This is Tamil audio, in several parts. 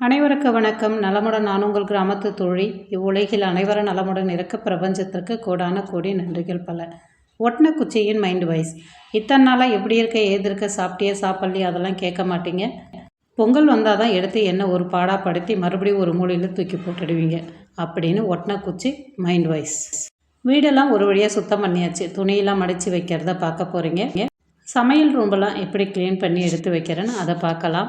அனைவருக்கு வணக்கம். நலமுடன் நான் உங்கள் கிராமத்து தொழில் இவ்வுலகில் அனைவரும் நலமுடன் இருக்க பிரபஞ்சத்திற்கு கோடான கோடி நன்றிகள் பல. ஒட்டின குச்சியின் மைண்ட் வைஸ் இத்தனை நாளாக எப்படி இருக்க ஏது இருக்க சாப்பிட்டியே சாப்பிட்லையே அதெல்லாம் கேட்க மாட்டீங்க. பொங்கல் வந்தால் தான் எடுத்து என்ன ஒரு பாடாப்படுத்தி மறுபடியும் ஒரு மூலையில் தூக்கி போட்டுடுவீங்க. அப்படின்னு ஒட்டின குச்சி மைண்ட் வைஸ் வீடெல்லாம் ஒரு வழியாக சுத்தம் பண்ணியாச்சு. துணியெல்லாம் மடித்து வைக்கிறத பார்க்க போகிறீங்க சமையல் ரூம்பெல்லாம் எப்படி க்ளீன் பண்ணி எடுத்து வைக்கிறேன்னு அதை பார்க்கலாம்.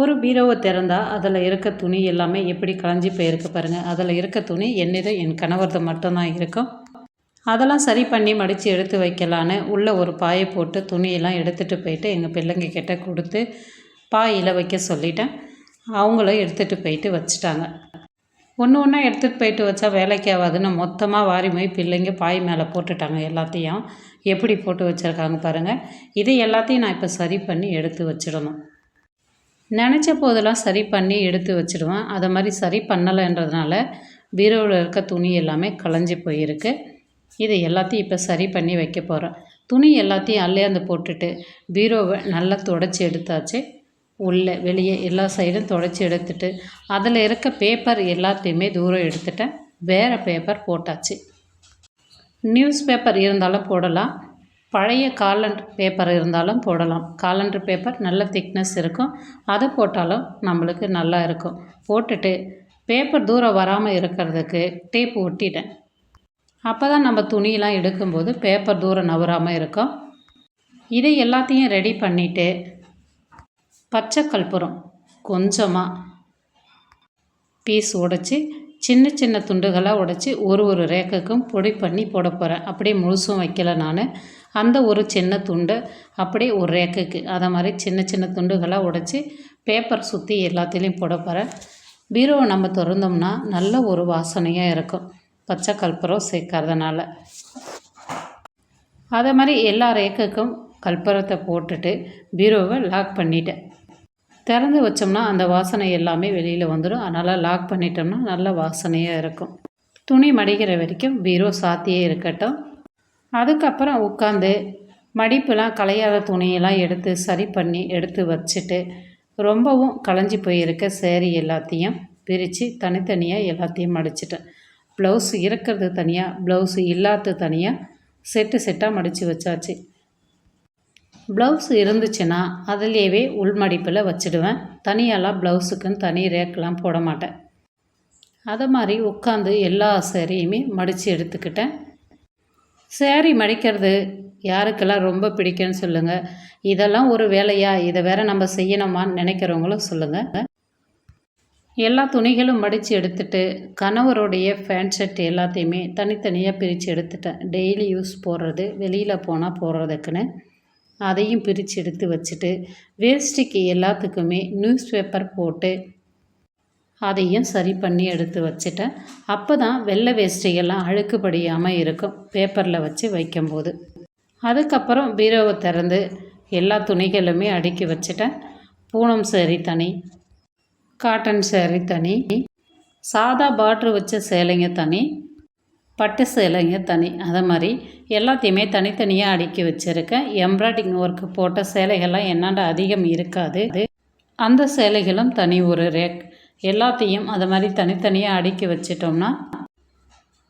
ஒரு பீரோவை திறந்தால் அதில் இருக்க துணி எல்லாமே எப்படி களைஞ்சி போயிருக்கு பாருங்கள் அதில் இருக்க துணி என்னது என் கணவரது மட்டும்தான் இருக்கும். அதெல்லாம் சரி பண்ணி மடித்து எடுத்து வைக்கலான்னு உள்ளே ஒரு பாயை போட்டு துணியெல்லாம் எடுத்துகிட்டு போயிட்டு எங்கள் பிள்ளைங்க கிட்ட கொடுத்து பாயில் வைக்க சொல்லிட்டேன். அவங்களும் எடுத்துகிட்டு போயிட்டு வச்சுட்டாங்க. ஒன்று ஒன்றா எடுத்துகிட்டு போயிட்டு வச்சா வேலைக்கு ஆகாதுன்னு மொத்தமாக வாரி போய் பிள்ளைங்க பாய் மேலே போட்டுட்டாங்க எல்லாத்தையும். எப்படி போட்டு வச்சுருக்காங்க பாருங்கள் இது எல்லாத்தையும் நான் இப்போ சரி பண்ணி எடுத்து வச்சிடணும். நினச்ச போதெல்லாம் சரி பண்ணி எடுத்து வச்சுடுவேன். அதை மாதிரி சரி பண்ணலைன்றதுனால பீரோவில் இருக்க துணி எல்லாமே களைஞ்சி போயிருக்கு. இதை எல்லாத்தையும் இப்போ சரி பண்ணி வைக்க போகிறேன் துணி எல்லாத்தையும் அள்ளையாந்து போட்டுட்டு பீரோவை நல்லா தொடச்சி எடுத்தாச்சு. உள்ளே வெளியே எல்லா சைடும் தொடச்சி எடுத்துட்டு அதில் இருக்க பேப்பர் எல்லாத்தையுமே தூரம் எடுத்துட்டேன். வேறு பேப்பர் போட்டாச்சு. நியூஸ் பேப்பர் இருந்தாலும் போடலாம். பழைய காலண்டர் பேப்பர் இருந்தாலும் போடலாம். காலண்டர் பேப்பர் நல்ல திக்னஸ் இருக்கும். அது போட்டாலும் நம்மளுக்கு நல்லா இருக்கும். போட்டுட்டு பேப்பர் தூரம் வராமல் இருக்கிறதுக்கு டேப் ஒட்டிட்டேன். அப்போ தான் நம்ம துணியெலாம் எடுக்கும்போது பேப்பர் தூரம் நவராமல் இருக்கும். இதை எல்லாத்தையும் ரெடி பண்ணிவிட்டு பச்சை கற்பூரம் கொஞ்சமாக பீஸ் உடைச்சி சின்ன சின்ன துண்டுகளாக உடைச்சி ஒரு ஒரு ரேக்குக்கும் பொடி பண்ணி போட போகிறேன் அப்படியே முழுசும் வைக்கல நான். அந்த ஒரு சின்ன துண்டு அப்படியே ஒரு ரேக்குக்கு அதை மாதிரி சின்ன சின்ன துண்டுகளாக உடைச்சி பேப்பர் சுற்றி எல்லாத்துலேயும் போட போகிறேன் பீரோவை நம்ம திறந்தோம்னா நல்ல ஒரு வாசனையாக இருக்கும். பச்சை கற்பூரம் சேர்க்கறதுனால. அதே மாதிரி எல்லா ரேக்குக்கும் கற்பூரத்தை போட்டுட்டு பீரோவை லாக் பண்ணிட்டேன். திறந்து வச்சோம்னா அந்த வாசனை எல்லாமே வெளியில் வந்துடும் அதனால் லாக் பண்ணிட்டோம்னா நல்ல வாசனையாக இருக்கும். துணி மடிக்கிற வரைக்கும் பீரோ சாத்தியே இருக்கட்டும். அதுக்கப்புறம் உட்காந்து மடிப்புலாம் களையாத துணியெல்லாம் எடுத்து சரி பண்ணி எடுத்து வச்சுட்டு ரொம்பவும் களைஞ்சி போயிருக்க சேரீ எல்லாத்தையும் பிரித்து தனித்தனியாக எல்லாத்தையும் மடிச்சிட்டேன். ப்ளவுஸ் இருக்கிறது தனியாக ப்ளவுஸ் இல்லாதது தனியாக செட்டு செட்டாக மடித்து வச்சாச்சு. ப்ளவுஸ் இருந்துச்சுன்னா அதுலேயே உள்மடிப்பில் வச்சுடுவேன். தனியாலாம் ப்ளவுஸுக்குன்னு தனி ரேக்கெலாம் போட மாட்டேன். அதை மாதிரி உட்காந்து எல்லா சேரீயுமே மடித்து எடுத்துக்கிட்டேன். சேரீ மடிக்கிறது யாருக்கெல்லாம் ரொம்ப பிடிக்கும்னு சொல்லுங்கள் இதெல்லாம் ஒரு வேலையா? இதை வேற நம்ம செய்யணுமான்னு நினைக்கிறவங்களும் சொல்லுங்கள் எல்லா துணிகளும் மடித்து எடுத்துட்டு கணவருடைய ஃபேண்ட் ஷர்ட் எல்லாத்தையுமே தனித்தனியாக பிரித்து எடுத்துட்டேன். டெய்லி யூஸ் போடுறது வெளியில் போனால் போடுறதுக்குன்னு. அதையும் பிரித்து எடுத்து வச்சுட்டு வேஸ்ட்டுக்கு எல்லாத்துக்குமே நியூஸ் பேப்பர் போட்டு அதையும் சரி பண்ணி எடுத்து வச்சுட்டேன். அப்போ தான் வெள்ளை வேஷ்டிகள்லாம் அழுக்குப்படியாமல் இருக்கும் பேப்பரில் வச்சு வைக்கும்போது. அதுக்கப்புறம் பீரோவை திறந்து எல்லா துணிகளுமே அடுக்கி வச்சுட்டேன். பூனம் சேரீ தனி காட்டன் சேரீ தனி சாதா பாட்ரு வச்ச சேலைங்க தனி பட்டு சேலைங்க தனி. அதை மாதிரி எல்லாத்தையுமே தனித்தனியாக அடுக்கி வச்சுருக்கேன். எம்ப்ராய்டிங் ஒர்க்கு போட்ட சேலைகள்லாம் என்னாண்ட அதிகம் இருக்காது. அந்த சேலைகளும் தனி ஒரு ரேக் எல்லாத்தையும் அதை மாதிரி தனித்தனியாக அடுக்கி வச்சிட்டோம்னா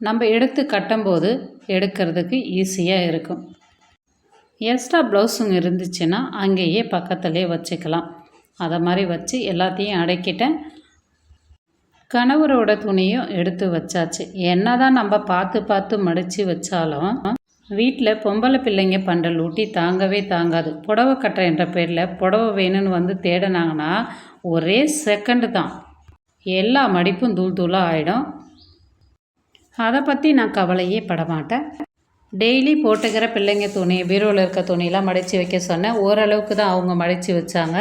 நம்ம எடுத்து கட்டும்போது எடுக்கிறதுக்கு ஈஸியாக இருக்கும். எக்ஸ்ட்ரா ப்ளவுஸுங்க இருந்துச்சுன்னா அங்கேயே பக்கத்துலேயே வச்சுக்கலாம். அதை மாதிரி வச்சு எல்லாத்தையும் அடக்கிட்டேன். கணவரோட துணியும் எடுத்து வச்சாச்சு. என்ன தான் நம்ம பார்த்து பார்த்து மடித்து வச்சாலும் வீட்டில் பொம்பளை பிள்ளைங்க பண்டல் ஊட்டி தாங்கவே தாங்காது. புடவை கட்டுறேன்ற பேரில் புடவை வேணும்னு வந்து தேடினாங்கன்னா ஒரே செகண்டு தான். எல்லா மடிப்பும் தூள் தூளாக ஆகிடும் அதை பற்றி நான் கவலையே படமாட்டேன். டெய்லி போட்டுக்கிற பிள்ளைங்க துணி பீரோவில் இருக்க துணியெல்லாம் மடித்து வைக்க சொன்னேன் ஓரளவுக்கு தான் அவங்க மடித்து வச்சாங்க.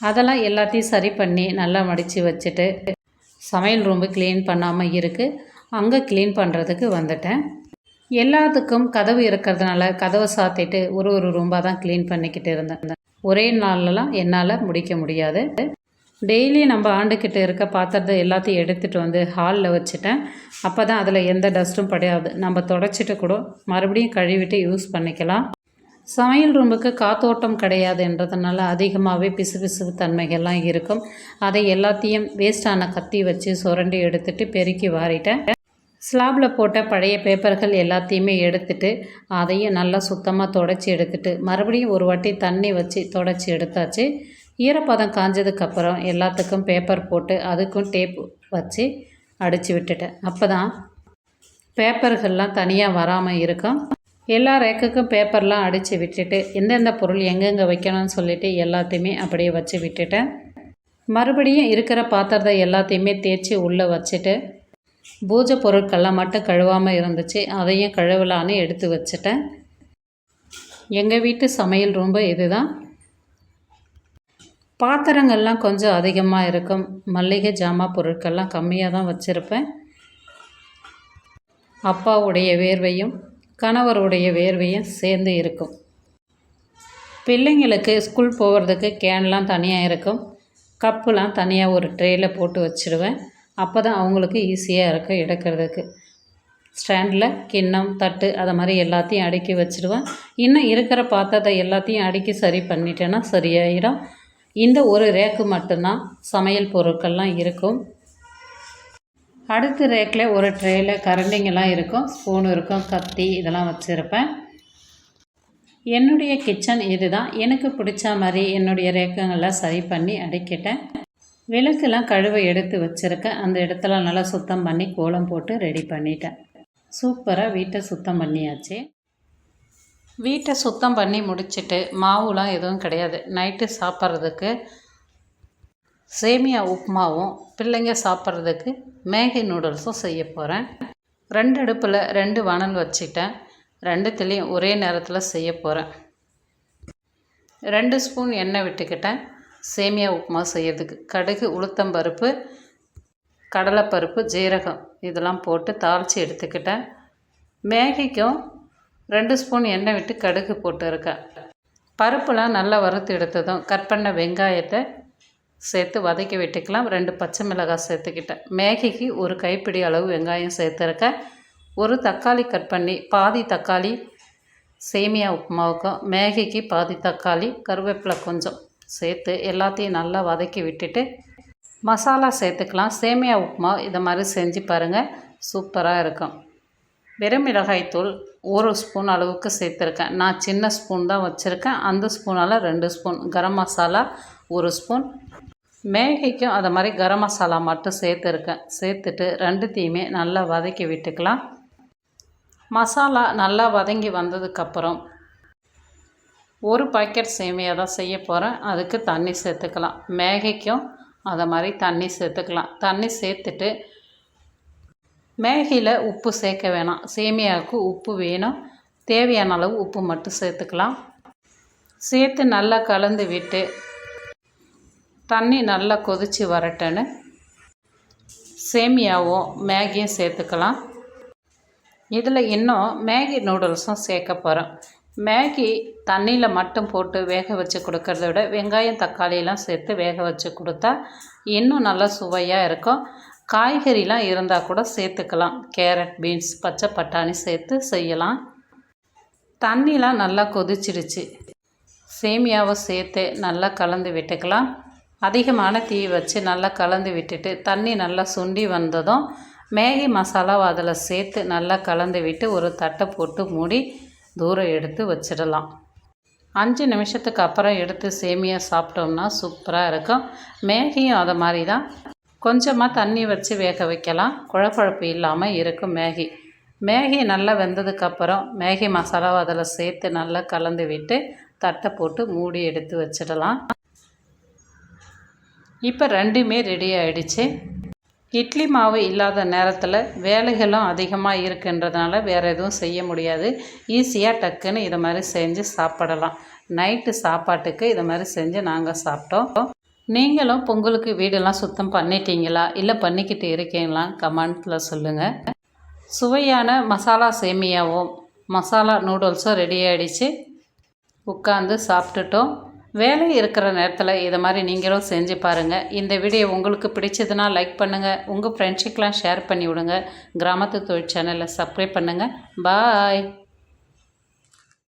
அதெல்லாம் எல்லாத்தையும் சரி பண்ணி நல்லா மடித்து வச்சுட்டு சமையல் ரூம்பு க்ளீன் பண்ணாமல் இருக்குது அங்கே க்ளீன் பண்ணுறதுக்கு வந்துட்டேன். எல்லாத்துக்கும் கதவு இருக்கிறதுனால கதவை சாத்திட்டு ஒரு ஒரு ரூம்பாக தான் க்ளீன் பண்ணிக்கிட்டு இருந்தேன். ஒரே நாள்லலாம் என்னால் முடிக்க முடியாது. டெய்லி நம்ம ஆண்டுக்கிட்ட இருக்க பாத்திரத்தை எல்லாத்தையும் எடுத்துகிட்டு வந்து ஹாலில் வச்சுட்டேன். அப்போ தான் அதில் எந்த டஸ்ட்டும் படையாது நம்ம தொடச்சிட்டு கூட மறுபடியும் கழுவிட்டு யூஸ் பண்ணிக்கலாம். சமையல் ரூமுக்கு காத்தோட்டம் கிடையாதுன்றதுனால அதிகமாகவே பிசுபிசுப்பு தன்மைகள்லாம் இருக்கும். அதை எல்லாத்தையும் வேஸ்டான கத்தி வச்சு சுரண்டி எடுத்துட்டு பெருக்கி வாரிட்டேன். ஸ்லாபில் போட்ட பழைய பேப்பர்கள் எல்லாத்தையுமே எடுத்துட்டு அதையும் நல்லா சுத்தமாக தொடச்சி எடுத்துட்டு மறுபடியும் ஒரு வாட்டி தண்ணி வச்சு தொடச்சி எடுத்தாச்சு. ஈரப்பதம் காஞ்சதுக்கப்புறம் எல்லாத்துக்கும் பேப்பர் போட்டு அதுக்கும் டேப் வச்சு அடித்து விட்டுட்டேன். அப்போ தான் பேப்பர்கள்லாம் தனியாக வராமல் இருக்கும். எல்லா ரேக்குக்கும் பேப்பர்லாம் அடித்து விட்டுட்டு எந்தெந்த பொருள் எங்கெங்கே வைக்கணும்னு சொல்லிவிட்டு எல்லாத்தையுமே அப்படியே வச்சு விட்டுட்டேன். மறுபடியும் இருக்கிற பாத்திரத்தை எல்லாத்தையுமே தேய்ச்சி உள்ளே வச்சுட்டு பூஜை பொருட்கள்லாம் மட்டும் கழுவாமல் இருந்துச்சு அதையும் கழுவலான்னு எடுத்து வச்சுட்டேன். எங்கள் வீட்டு சமையல் ரொம்ப இதுதான். பாத்திரங்கள்லாம் கொஞ்சம் அதிகமாக இருக்கும். மல்லிகை ஜாமான் பொருட்கள்லாம் கம்மியாக தான் வச்சுருப்பேன். அப்பாவுடைய வேர்வையும் கணவருடைய வேர்வையும் சேர்ந்து இருக்கும். பிள்ளைங்களுக்கு ஸ்கூல் போகிறதுக்கு கேன்லாம் தனியாக இருக்கும். கப்புலாம் தனியாக ஒரு ட்ரேயில் போட்டு வச்சுருவேன். அப்போ தான் அவங்களுக்கு ஈஸியாக இருக்கும் எடுக்கிறதுக்கு. ஸ்டாண்டில் கிண்ணம் தட்டு அதை மாதிரி எல்லாத்தையும் அடுக்கி வச்சுருவேன். இன்னும் இருக்கிற பாத்திரத்தை எல்லாத்தையும் அடுக்கி சரி பண்ணிட்டேன்னா சரியாயிடும். இந்த ஒரு ரேக்கு மட்டும்தான் சமையல் பொருட்கள்லாம் இருக்கும். அடுத்த ரேக்கில் ஒரு ட்ரேயில் கரண்டிங்கெல்லாம் இருக்கும் ஸ்பூன் இருக்கும் கத்தி இதெல்லாம் வச்சுருப்பேன். என்னுடைய கிச்சன் இதுதான். எனக்கு பிடிச்ச மாதிரி என்னுடைய ரேக்குங்கள்லாம் சரி பண்ணி அடிக்கிட்டேன். விளக்கெல்லாம் கழுவை எடுத்து வச்சுருக்கேன். அந்த இடத்துல நல்லா சுத்தம் பண்ணி கோலம் போட்டு ரெடி பண்ணிட்டேன். சூப்பராக வீட்டை சுத்தம் பண்ணியாச்சு. வீட்டை சுத்தம் பண்ணி முடிச்சுட்டு மாவுலாம் எதுவும் கிடையாது. நைட்டு சாப்பிட்றதுக்கு சேமியா உப்புமாவும் பிள்ளைங்க சாப்பிட்றதுக்கு மேகி நூடுல்ஸும் செய்ய போகிறேன் ரெண்டு அடுப்பில் ரெண்டு வானல் வச்சுட்டேன். ரெண்டுத்துலேயும் ஒரே நேரத்தில் செய்ய போகிறேன் ரெண்டு ஸ்பூன் எண்ணெய் விட்டுக்கிட்டேன். சேமியா உப்புமா செய்யறதுக்கு. கடுகு உளுத்தம்பருப்பு கடலைப்பருப்பு ஜீரகம் இதெல்லாம் போட்டு தாளித்து எடுத்துக்கிட்டேன். மேகிக்கும் ரெண்டு ஸ்பூன் எண்ணெய் விட்டு கடுகு போட்டு இருக்கேன் பருப்புலாம் நல்லா வறுத்து எடுத்ததும் கட் பண்ண வெங்காயத்தை சேர்த்து வதக்கி விட்டுக்கலாம். ரெண்டு பச்சை மிளகாய் சேர்த்துக்கிட்டேன். மேகிக்கு ஒரு கைப்பிடி அளவு வெங்காயம் சேர்த்துருக்கேன். ஒரு தக்காளி கட் பண்ணி பாதி தக்காளி சேமியா உப்புமாவுக்கும் மேகிக்கு பாதி தக்காளி கருவேப்பிலை கொஞ்சம் சேர்த்து எல்லாத்தையும் நல்லா வதக்கி விட்டுட்டு மசாலா சேர்த்துக்கலாம். சேமியா உப்புமா இதை மாதிரி செஞ்சு பாருங்கள் சூப்பராக இருக்கும். வெறும் மிளகாய்த்தூள் ஒரு ஸ்பூன் அளவுக்கு சேர்த்துருக்கேன். நான் சின்ன ஸ்பூன் தான் வச்சுருக்கேன். அந்த ஸ்பூனால் ரெண்டு ஸ்பூன் கரம் மசாலா ஒரு ஸ்பூன் மேகிக்கும் அதை மாதிரி கரம் மசாலா மட்டும் சேர்த்துருக்கேன். சேர்த்துட்டு ரெண்டுத்தையுமே நல்லா வதக்கி விட்டுக்கலாம். மசாலா நல்லா வதங்கி வந்ததுக்கப்புறம் ஒரு பாக்கெட் சேமியா தான் செய்ய போகிறேன் அதுக்கு தண்ணி சேர்த்துக்கலாம். மேகிக்கும் அதை மாதிரி தண்ணி சேர்த்துக்கலாம். தண்ணி சேர்த்துட்டு மேகியில் உப்பு சேர்க்க வேணாம். சேமியாவுக்கு உப்பு வேணும். தேவையான அளவு உப்பு மட்டும் சேர்த்துக்கலாம். சேர்த்து நல்லா கலந்து விட்டு தண்ணி நல்லா கொதித்து வரட்டன்னு சேமியாவும் மேகியும் சேர்த்துக்கலாம். இதில் இன்னும் மேகி நூடுல்ஸும் சேர்க்க போகிறோம். மேகி தண்ணியில் மட்டும் போட்டு வேக வச்சு கொடுக்கறத விட வெங்காயம் தக்காளியெல்லாம் சேர்த்து வேக வச்சு கொடுத்தா இன்னும் நல்லா சுவையாக இருக்கும். காய்கறிலாம் இருந்தால் கூட சேர்த்துக்கலாம். கேரட் பீன்ஸ் பச்சை பட்டாணி சேர்த்து செய்யலாம். தண்ணிலாம் நல்லா கொதிச்சிடுச்சு. சேமியாவை சேர்த்து நல்லா கலந்து விட்டுக்கலாம். அதிகமான தீ வச்சு நல்லா கலந்து விட்டுட்டு தண்ணி நல்லா சுண்டி வந்ததும் மேகி மசாலாவை அதில் சேர்த்து நல்லா கலந்து விட்டு ஒரு தட்டை போட்டு மூடி தூரம் எடுத்து வச்சிடலாம். அஞ்சு நிமிஷத்துக்கு அப்புறம் எடுத்து சேமியா சாப்பிட்டோம்னா சூப்பராக இருக்கும். மேகியும் அதை மாதிரி தான் கொஞ்சமாக தண்ணி வச்சு வேக வைக்கலாம். குழப்பழப்பு இல்லாமல் இருக்கும் மேகி. மேகி நல்லா வெந்ததுக்கப்புறம் மேகி மசாலாவை அதில் சேர்த்து நல்லா கலந்து விட்டு தட்டை போட்டு மூடி எடுத்து வச்சிடலாம். இப்போ ரெண்டுமே ரெடி ஆகிடுச்சு இட்லி மாவு இல்லாத நேரத்தில் வேலைகளும் அதிகமாக இருக்குன்றதுனால வேறு எதுவும் செய்ய முடியாது. ஈஸியாக டக்குன்னு இதை மாதிரி செஞ்சு சாப்பிடலாம். நைட்டு சாப்பாட்டுக்கு இதை மாதிரி செஞ்சு நாங்கள் சாப்பிட்டோம். நீங்களும் பொங்கலுக்கு வீடெல்லாம் சுத்தம் பண்ணிட்டீங்களா? இல்லை பண்ணிக்கிட்டு இருக்கீங்களா கமெண்ட்டில் சொல்லுங்கள் சுவையான மசாலா சேமியாவும் மசாலா நூடுல்ஸும் ரெடி ஆகிடுச்சு உட்காந்து சாப்பிட்டுட்டோம். வேலை இருக்கிற நேரத்தில் இதை மாதிரி நீங்களும் செஞ்சு பாருங்கள் இந்த வீடியோ உங்களுக்கு பிடிச்சதுன்னா லைக் பண்ணுங்கள் உங்கள் ஃப்ரெண்ட்ஸுக்கெலாம் ஷேர் பண்ணி விடுங்க. கிராமத்து தொழில் சேனலில் சப்ஸ்கிரைப் பண்ணுங்கள் பாய்